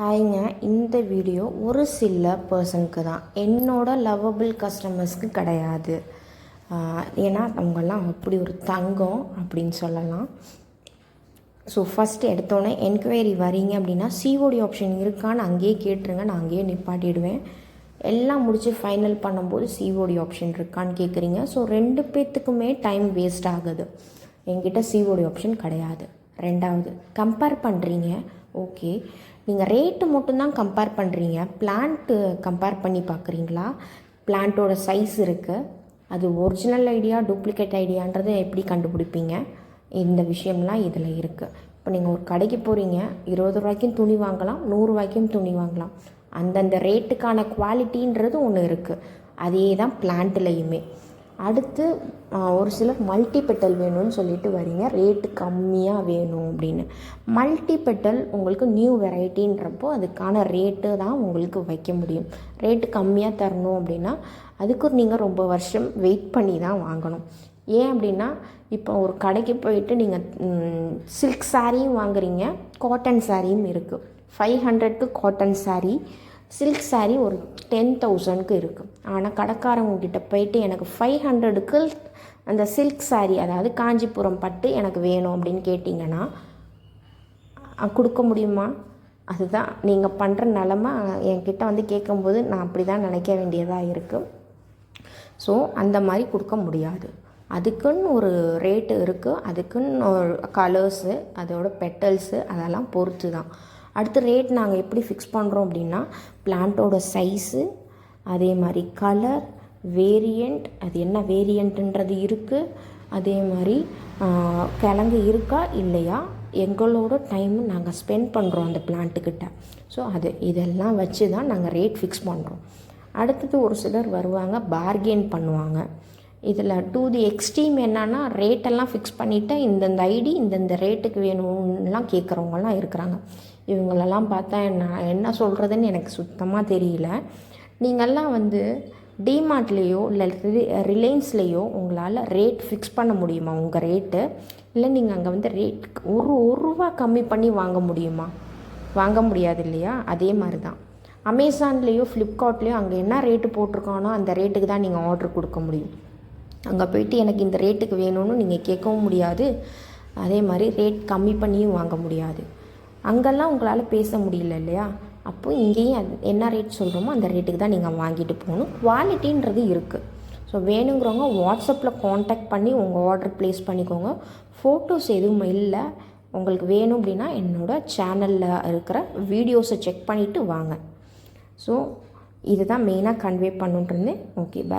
ஹாய்ங்க இந்த வீடியோ ஒரு சில பர்சனுக்கு தான். என்னோட லவ்வபிள் கஸ்டமர்ஸ்க்கு கிடையாது. ஏன்னா அவங்கெல்லாம் அப்படி ஒரு தங்கம் அப்படின்னு சொல்லலாம். ஸோ ஃபஸ்ட்டு எடுத்தோடனே என்கொயரி வரீங்க அப்படின்னா சிஓடி ஆப்ஷன் இருக்கான்னு அங்கேயே கேட்டுருங்க நான் அங்கேயே நிப்பாட்டிடுவேன். எல்லாம் முடித்து ஃபைனல் பண்ணும்போது சிஓடி ஆப்ஷன் இருக்கான்னு கேட்குறீங்க ஸோ ரெண்டு பேர்த்துக்குமே டைம் வேஸ்ட் ஆகுது. என்கிட்ட சிஓடி ஆப்ஷன் கிடையாது. ரெண்டாவது கம்பேர் பண்ணுறீங்க ஓகே நீங்கள் ரேட்டு மட்டும்தான் கம்பேர் பண்ணுறீங்க பிளான்ட்டு கம்பேர் பண்ணி பார்க்குறீங்களா? பிளான்ட்டோட சைஸ் இருக்குது அது ஒரிஜினல் ஐடியா டூப்ளிகேட் ஐடியான்றதை எப்படி கண்டுபிடிப்பீங்க? இந்த விஷயம்லாம் இதில் இருக்குது இப்போ நீங்கள் ஒரு கடைக்கு போகிறீங்க இருபது ரூபாய்க்கும் துணி வாங்கலாம் நூறுரூவாய்க்கும் துணி வாங்கலாம். அந்தந்த ரேட்டுக்கான குவாலிட்டின்றது ஒன்று இருக்குது அதே தான் பிளான்ட்லேயுமே அடுத்து ஒரு சிலர் மல்டி பெட்டல் வேணும்னு சொல்லிட்டு வரீங்க. ரேட்டு கம்மியாக வேணும் அப்படின்னு. மல்டி பெட்டல் உங்களுக்கு நியூ வெரைட்டின்றப்போ அதுக்கான ரேட்டு தான் உங்களுக்கு வைக்க முடியும். ரேட்டு கம்மியாக தரணும் அப்படின்னா அதுக்கு நீங்கள் ரொம்ப வருஷம் வெயிட் பண்ணி தான் வாங்கணும். ஏன் அப்படின்னா இப்போ ஒரு கடைக்கு போயிட்டு நீங்கள் சில்க் சாரியும் வாங்குறீங்க காட்டன் சாரியும் இருக்குது ஃபைவ் ஹண்ட்ரட்க்கு காட்டன் சாரீ சில்க் saree ஒரு டென் தௌசண்ட்க்கு இருக்குது ஆனால் கடைக்காரங்க கிட்ட போயிட்டு எனக்கு ஃபைவ் ஹண்ட்ரடுக்கு அந்த சில்க் saree அதாவது காஞ்சிபுரம் பட்டு எனக்கு வேணும் அப்படின்னு கேட்டிங்கன்னா கொடுக்க முடியுமா? அதுதான் நீங்கள் பண்ணுற நிலமை என்கிட்ட வந்து கேட்கும்போது நான் அப்படி தான் நினைக்க வேண்டியதாக இருக்குது ஸோ அந்த மாதிரி கொடுக்க முடியாது. அதுக்குன்னு ஒரு ரேட்டு இருக்குது அதுக்குன்னு ஒரு கலர்ஸு அதோட பெட்டல்ஸு அதெல்லாம் பொறுத்து தான் அடுத்து ரேட் நாங்கள் எப்படி ஃபிக்ஸ் பண்ணுறோம் அப்படின்னா பிளான்ட்டோட சைஸு அதே மாதிரி கலர் வேரியண்ட் அது என்ன வேரியண்ட்டுன்றது இருக்குது அதே மாதிரி கிழங்கு இருக்கா இல்லையா? எங்களோட டைம் நாங்கள் ஸ்பெண்ட் பண்ணுறோம் அந்த பிளான்ட்டுக்கிட்ட ஸோ அது இதெல்லாம் வச்சு தான் நாங்கள் ரேட் ஃபிக்ஸ் பண்ணுறோம் அடுத்தது ஒரு சிலர் வருவாங்க பார்கெயின் பண்ணுவாங்க. இதில் டூ தி எக்ஸ்ட்ரீம் என்னன்னா ரேட்டெல்லாம் ஃபிக்ஸ் பண்ணிவிட்டு இந்தந்த ஐடி இந்தந்த ரேட்டுக்கு வேணும்லாம் கேட்குறவங்கலாம் இருக்கிறாங்க. இவங்களெல்லாம் பார்த்தா என்ன என்ன சொல்கிறதுன்னு எனக்கு சுத்தமாக தெரியல. நீங்கள்லாம் வந்து டிமார்ட்லேயோ இல்லை ரிலையன்ஸ்லேயோ உங்களால் ரேட் ஃபிக்ஸ் பண்ண முடியுமா? உங்கள் ரேட்டு இல்லை நீங்கள் அங்கே வந்து ரேட் ஒரு ஒரு ரூபா கம்மி பண்ணி வாங்க முடியுமா? வாங்க முடியாது இல்லையா? அதே மாதிரி தான். அமேசான்லேயோ ஃப்ளிப்கார்ட்லேயோ அங்கே என்ன ரேட்டு போட்டிருக்கானோ அந்த ரேட்டுக்கு தான் நீங்கள் ஆர்டர் கொடுக்க முடியும். அங்கே போயிட்டு எனக்கு இந்த ரேட்டுக்கு வேணும்னு நீங்கள் கேட்கவும் முடியாது. அதே மாதிரி ரேட் கம்மி பண்ணியும் வாங்க முடியாது. அங்கெல்லாம் உங்களால் பேச முடியல இல்லையா? அப்போ இங்கேயும் என்ன ரேட் சொல்கிறோமோ அந்த ரேட்டுக்கு தான் நீங்கள் வாங்கிட்டு போகணும். குவாலிட்டின்றது இருக்குது ஸோ வேணுங்கிறவங்க வாட்ஸ்அப்பில் காண்டாக்ட் பண்ணி உங்கள் ஆர்டர் ப்ளேஸ் பண்ணிக்கோங்க. ஃபோட்டோஸ் எதுவும் இல்லை. உங்களுக்கு வேணும் அப்படின்னா என்னோட சேனலில் இருக்கிற வீடியோஸை செக் பண்ணிவிட்டு வாங்க. ஸோ இதுதான் மெயினாக கன்வே பண்ணுன்றது ஓகே பாய்